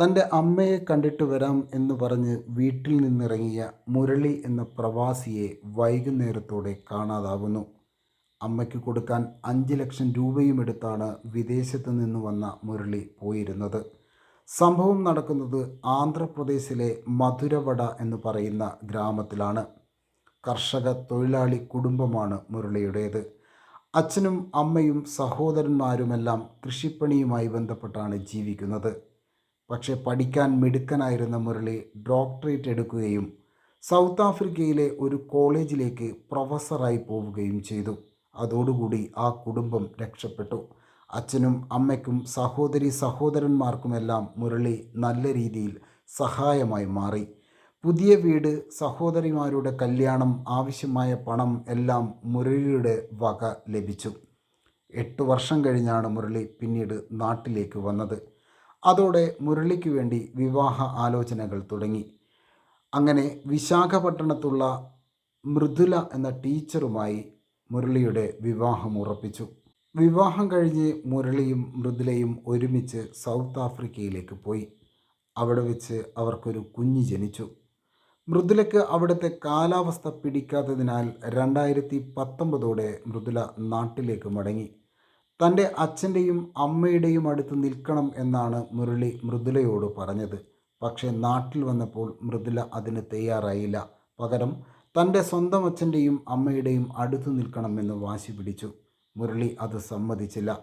തന്റെ അമ്മയെ കണ്ടിട്ട് വരാം എന്ന് പറഞ്ഞ് വീട്ടിൽ നിന്നിറങ്ങിയ മുരളി എന്ന പ്രവാസിയെ വൈകുന്നേരത്തോടെ കാണാതാകുന്നു അമ്മയ്ക്ക് കൊടുക്കാൻ അഞ്ച് ലക്ഷം രൂപയും എടുത്താണ് വിദേശത്ത് നിന്ന് വന്ന മുരളി പോയിരുന്നത്. സംഭവം നടക്കുന്നത് ആന്ധ്രാപ്രദേശിലെ മധുരവട എന്ന് പറയുന്ന ഗ്രാമത്തിലാണ്. കർഷക തൊഴിലാളി കുടുംബമാണ് മുരളിയുടേത്. അച്ഛനും അമ്മയും സഹോദരന്മാരുമെല്ലാം കൃഷിപ്പണിയുമായി ബന്ധപ്പെട്ടാണ് ജീവിക്കുന്നത്. പക്ഷേ പഠിക്കാൻ മിടുക്കനായിരുന്ന മുരളി ഡോക്ടറേറ്റ് എടുക്കുകയും സൗത്ത് ആഫ്രിക്കയിലെ ഒരു കോളേജിലേക്ക് പ്രൊഫസറായി പോവുകയും ചെയ്തു. അതോടുകൂടി ആ കുടുംബം രക്ഷപ്പെട്ടു. അച്ഛനും അമ്മയ്ക്കും സഹോദരി സഹോദരന്മാർക്കുമെല്ലാം മുരളി നല്ല രീതിയിൽ സഹായമായി മാറി. പുതിയ വീട് സഹോദരിമാരുടെ കല്യാണം ആവശ്യമായ പണം എല്ലാം മുരളിയുടെ വക ലഭിച്ചു. എട്ട് വർഷം കഴിഞ്ഞാണ് മുരളി പിന്നീട് നാട്ടിലേക്ക് വന്നത്. അതോടെ മുരളിക്ക് വേണ്ടി വിവാഹ ആലോചനകൾ തുടങ്ങി. അങ്ങനെ വിശാഖപട്ടണത്തുള്ള മൃദുല എന്ന ടീച്ചറുമായി മുരളിയുടെ വിവാഹം ഉറപ്പിച്ചു. വിവാഹം കഴിഞ്ഞ് മുരളിയും മൃദുലയും ഒരുമിച്ച് സൗത്ത് ആഫ്രിക്കയിലേക്ക് പോയി. അവിടെ വെച്ച് അവർക്കൊരു കുഞ്ഞ് ജനിച്ചു. മൃദുലയ്ക്ക് അവിടുത്തെ കാലാവസ്ഥ പിടിക്കാത്തതിനാൽ രണ്ടായിരത്തി പത്തൊമ്പതോടെ മൃദുല നാട്ടിലേക്ക് മടങ്ങി. തന്റെ അച്ഛന്റെയും അമ്മയുടെയും അടുത്ത് നിൽക്കണം എന്നാണ് മുരളി മൃദുലയോട് പറഞ്ഞത്. പക്ഷേ നാട്ടിൽ വന്നപ്പോൾ മൃദുല അതിന് തയ്യാറായില്ല. പകരം തന്റെ സ്വന്തം അച്ഛന്റെയും അമ്മയുടെയും അടുത്ത് നിൽക്കണമെന്ന് വാശി പിടിച്ചു. മുരളി അത് സമ്മതിച്ചില്ല.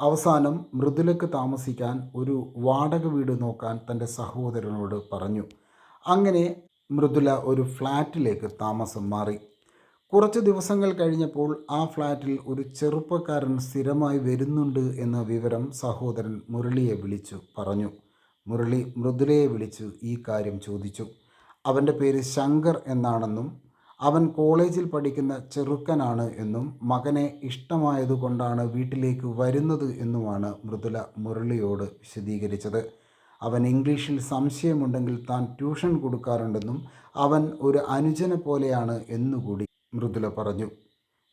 അവസാനം മൃദുലക്ക് താമസിക്കാൻ ഒരു വാടക വീട് നോക്കാൻ തന്റെ സഹോദരനോട് പറഞ്ഞു. അങ്ങനെ മൃദുല ഒരു ഫ്ലാറ്റിലേക്ക് താമസം മാറി. കുറച്ച് ദിവസങ്ങൾ കഴിഞ്ഞപ്പോൾ ആ ഫ്ലാറ്റിൽ ഒരു ചെറുപ്പക്കാരൻ സ്ഥിരമായി വരുന്നുണ്ട് എന്ന വിവരം സഹോദരൻ മുരളിയെ വിളിച്ചു പറഞ്ഞു. മുരളി മൃദുലയെ വിളിച്ചു ഈ കാര്യം ചോദിച്ചു. അവന്റെ പേര് ശങ്കർ എന്നാണെന്നും അവൻ കോളേജിൽ പഠിക്കുന്ന ചെറുക്കനാണ് എന്നും മകനെ ഇഷ്ടമായതുകൊണ്ടാണ് വീട്ടിലേക്ക് വരുന്നത് എന്നുമാണ് മൃദുല മുരളിയോട് വിശദീകരിച്ചത്. അവൻ ഇംഗ്ലീഷിൽ സംശയമുണ്ടെങ്കിൽ താൻ ട്യൂഷൻ കൊടുക്കാറുണ്ടെന്നും അവൻ ഒരു അനുജനെ പോലെയാണ് എന്നുകൂടി മൃദുല പറഞ്ഞു.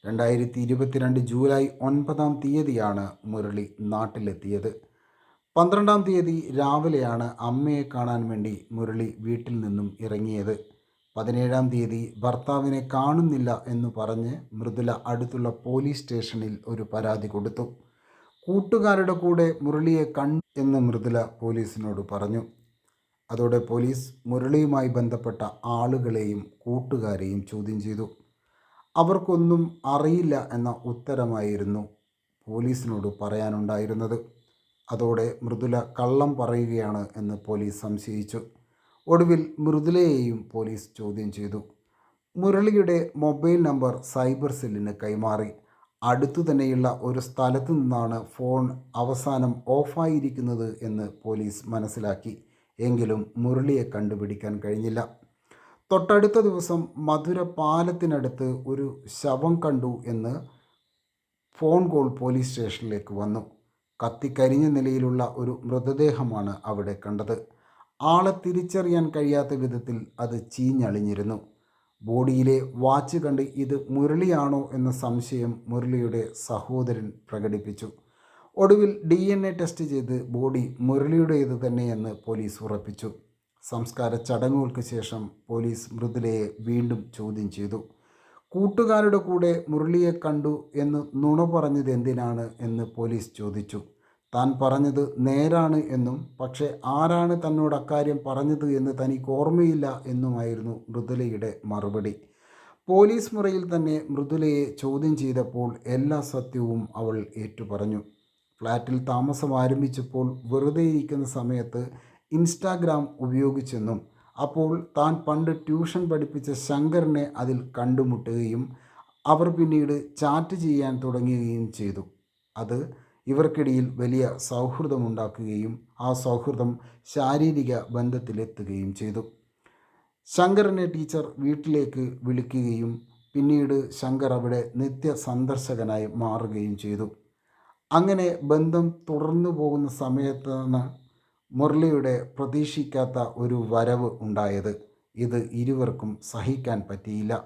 രണ്ടായിരത്തി ഇരുപത്തിരണ്ട് ജൂലൈ ഒൻപതാം തീയതിയാണ് മുരളി നാട്ടിലെത്തിയത്. പന്ത്രണ്ടാം തീയതി രാവിലെയാണ് അമ്മയെ കാണാൻ വേണ്ടി മുരളി വീട്ടിൽ നിന്നും ഇറങ്ങിയത്. പതിനേഴാം തീയതി ഭർത്താവിനെ കാണുന്നില്ല എന്ന് പറഞ്ഞ് മൃദുല അടുത്തുള്ള പോലീസ് സ്റ്റേഷനിൽ ഒരു പരാതി കൊടുത്തു. കൂട്ടുകാരുടെ കൂടെ മുരളിയെ കണ്ടു എന്ന് മൃദുല പോലീസിനോട് പറഞ്ഞു. അതോടെ പോലീസ് മുരളിയുമായി ബന്ധപ്പെട്ട ആളുകളെയും കൂട്ടുകാരെയും ചോദ്യം ചെയ്തു. അവർക്കൊന്നും അറിയില്ല എന്ന ഉത്തരമായിരുന്നു പോലീസിനോട് പറയാനുണ്ടായിരുന്നത്. അതോടെ മൃദുല കള്ളം പറയുകയാണ് എന്ന് പോലീസ് സംശയിച്ചു. ഒടുവിൽ മൃദുലയെയും പോലീസ് ചോദ്യം ചെയ്തു. മുരളിയുടെ മൊബൈൽ നമ്പർ സൈബർ സെല്ലിന് കൈമാറി. അടുത്തു തന്നെയുള്ള ഒരു സ്ഥലത്തു നിന്നാണ് ഫോൺ അവസാനം ഓഫായിരിക്കുന്നത് എന്ന് പോലീസ് മനസ്സിലാക്കി. എങ്കിലും മുരളിയെ കണ്ടുപിടിക്കാൻ കഴിഞ്ഞില്ല. തൊട്ടടുത്ത ദിവസം മധുര പാലത്തിനടുത്ത് ഒരു ശവം കണ്ടു എന്ന് ഫോൺ കോൾ പോലീസ് സ്റ്റേഷനിലേക്ക് വന്നു. കത്തിക്കരിഞ്ഞ നിലയിലുള്ള ഒരു മൃതദേഹമാണ് അവിടെ കണ്ടത്. ആളെ തിരിച്ചറിയാൻ കഴിയാത്ത വിധത്തിൽ അത് ചീഞ്ഞളിഞ്ഞിരുന്നു. ബോഡിയിലെ വാച്ച് കണ്ട് ഇത് മുരളിയാണോ എന്ന സംശയം മുരളിയുടെ സഹോദരൻ പ്രകടിപ്പിച്ചു. ഒടുവിൽ ഡി ടെസ്റ്റ് ചെയ്ത് ബോഡി മുരളിയുടേത് തന്നെയെന്ന് പോലീസ് ഉറപ്പിച്ചു. സംസ്കാര ചടങ്ങുകൾക്ക് ശേഷം പോലീസ് മൃദുലയെ വീണ്ടും ചോദ്യം ചെയ്തു. കൂട്ടുകാരുടെ കൂടെ മുരളിയെ കണ്ടു എന്ന് നുണ പറഞ്ഞത് എന്തിനാണ് എന്ന് പോലീസ് ചോദിച്ചു. താൻ പറഞ്ഞത് നേരാണ് എന്നും പക്ഷേ ആരാണ് തന്നോട് അക്കാര്യം പറഞ്ഞത് എന്ന് തനിക്ക് ഓർമ്മയില്ല എന്നുമായിരുന്നു മൃദുലയുടെ മറുപടി. പോലീസ് മുറിയിൽ തന്നെ മൃദുലയെ ചോദ്യം ചെയ്തപ്പോൾ എല്ലാ സത്യവും അവൾ ഏറ്റുപറഞ്ഞു. ഫ്ലാറ്റിൽ താമസം ആരംഭിച്ചപ്പോൾ വെറുതെ ഇരിക്കുന്ന സമയത്ത് ഇൻസ്റ്റാഗ്രാം ഉപയോഗിച്ചെന്നും അപ്പോൾ താൻ പണ്ട് ട്യൂഷൻ പഠിപ്പിച്ച ശങ്കറിനെ അതിൽ കണ്ടുമുട്ടുകയും അവർ പിന്നീട് ചാറ്റ് ചെയ്യാൻ തുടങ്ങുകയും ചെയ്തു. അത് ഇവർക്കിടയിൽ വലിയ സൗഹൃദമുണ്ടാക്കുകയും ആ സൗഹൃദം ശാരീരിക ബന്ധത്തിലെത്തുകയും ചെയ്തു. ശങ്കറിനെ ടീച്ചർ വീട്ടിലേക്ക് വിളിക്കുകയും പിന്നീട് ശങ്കർ അവിടെ നിത്യ സന്ദർശകനായി മാറുകയും ചെയ്തു. അങ്ങനെ ബന്ധം തുടർന്നു പോകുന്ന സമയത്താണ് മുരളിയുടെ പ്രതീക്ഷിക്കാത്ത ഒരു വരവ് ഉണ്ടായത് ഇത് ഇരുവർക്കും സഹിക്കാൻ പറ്റിയില്ല.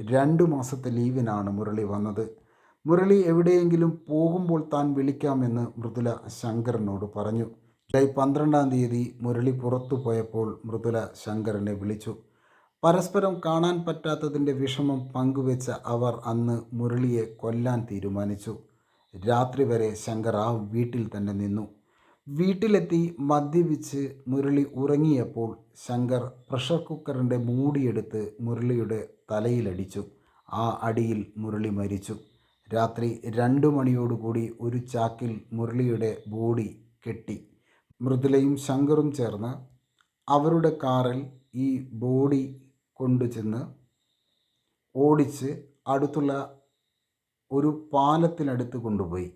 രണ്ടു മാസത്തെ ലീവിനാണ് മുരളി വന്നത്. മുരളി എവിടെയെങ്കിലും പോകുമ്പോൾ താൻ വിളിക്കാമെന്ന് മൃദുല ശങ്കറിനോട് പറഞ്ഞു. ജൂലൈ പന്ത്രണ്ടാം തീയതി മുരളി പുറത്തു പോയപ്പോൾ മൃദുല ശങ്കറിനെ വിളിച്ചു. പരസ്പരം കാണാൻ പറ്റാത്തതിന്റെ വിഷമം പങ്കുവെച്ച അവർ അന്ന് മുരളിയെ കൊല്ലാൻ തീരുമാനിച്ചു. രാത്രി വരെ ശങ്കർ ആ വീട്ടിൽ തന്നെ നിന്നു. വീട്ടിലെത്തി മദ്യപിച്ച് മുരളി ഉറങ്ങിയപ്പോൾ ശങ്കർ പ്രഷർ കുക്കറിന്റെ മൂടിയെടുത്ത് മുരളിയുടെ തലയിലടിച്ചു. ആ അടിയിൽ മുരളി മരിച്ചു. രാത്രി രണ്ടു മണിയോടുകൂടി ഒരു ചാക്കിൽ മുരളിയുടെ ബോഡി കെട്ടി. മൃദുലയും ശങ്കറും ചേർന്ന് അവരുടെ കാറിൽ ഈ ബോഡി കൊണ്ടുചെന്ന് ഓടിച്ച് അടുത്തുള്ള ഒരു പാലത്തിനടുത്ത് കൊണ്ടുപോയി.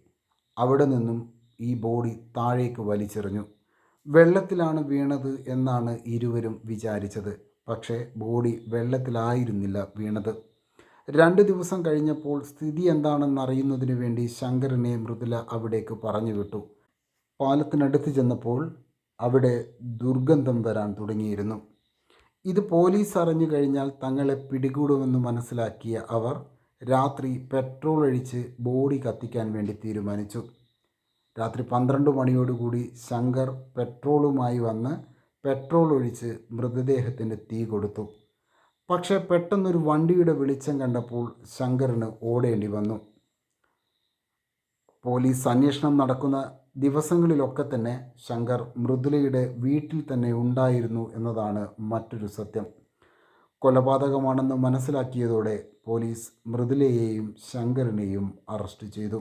അവിടെ നിന്നും ഈ ബോഡി താഴേക്ക് വലിച്ചെറിഞ്ഞു. വെള്ളത്തിലാണ് വീണത് എന്നാണ് ഇരുവരും വിചാരിച്ചത്. പക്ഷേ ബോഡി വെള്ളത്തിലായിരുന്നില്ല വീണത്. രണ്ട് ദിവസം കഴിഞ്ഞപ്പോൾ സ്ഥിതി എന്താണെന്ന് എന്താണെന്നറിയുന്നതിന് വേണ്ടി ശങ്കരനെ മൃദുല അവിടേക്ക് പറഞ്ഞു വിട്ടു. പാലത്തിനടുത്ത് ചെന്നപ്പോൾ അവിടെ ദുർഗന്ധം വരാൻ തുടങ്ങിയിരുന്നു. ഇത് പോലീസ് അറിഞ്ഞു കഴിഞ്ഞാൽ തങ്ങളെ പിടികൂടുമെന്ന് മനസ്സിലാക്കിയ അവർ രാത്രി പെട്രോൾ ഒഴിച്ച് ബോഡി കത്തിക്കാൻ വേണ്ടി തീരുമാനിച്ചു. രാത്രി പന്ത്രണ്ട് മണിയോടുകൂടി ശങ്കർ പെട്രോളുമായി വന്ന് പെട്രോൾ ഒഴിച്ച് മൃതദേഹത്തിന് തീ കൊടുത്തു. പക്ഷേ പെട്ടെന്നൊരു വണ്ടിയുടെ വെളിച്ചം കണ്ടപ്പോൾ ശങ്കറിന് ഓടേണ്ടി വന്നു. പോലീസ് അന്വേഷണം നടക്കുന്ന ദിവസങ്ങളിലൊക്കെ തന്നെ ശങ്കർ മൃദുലയുടെ വീട്ടിൽ തന്നെ ഉണ്ടായിരുന്നു എന്നതാണ് മറ്റൊരു സത്യം. കൊലപാതകമാണെന്ന് മനസ്സിലാക്കിയതോടെ പോലീസ് മൃദുലയെയും ശങ്കറിനെയും അറസ്റ്റ് ചെയ്തു.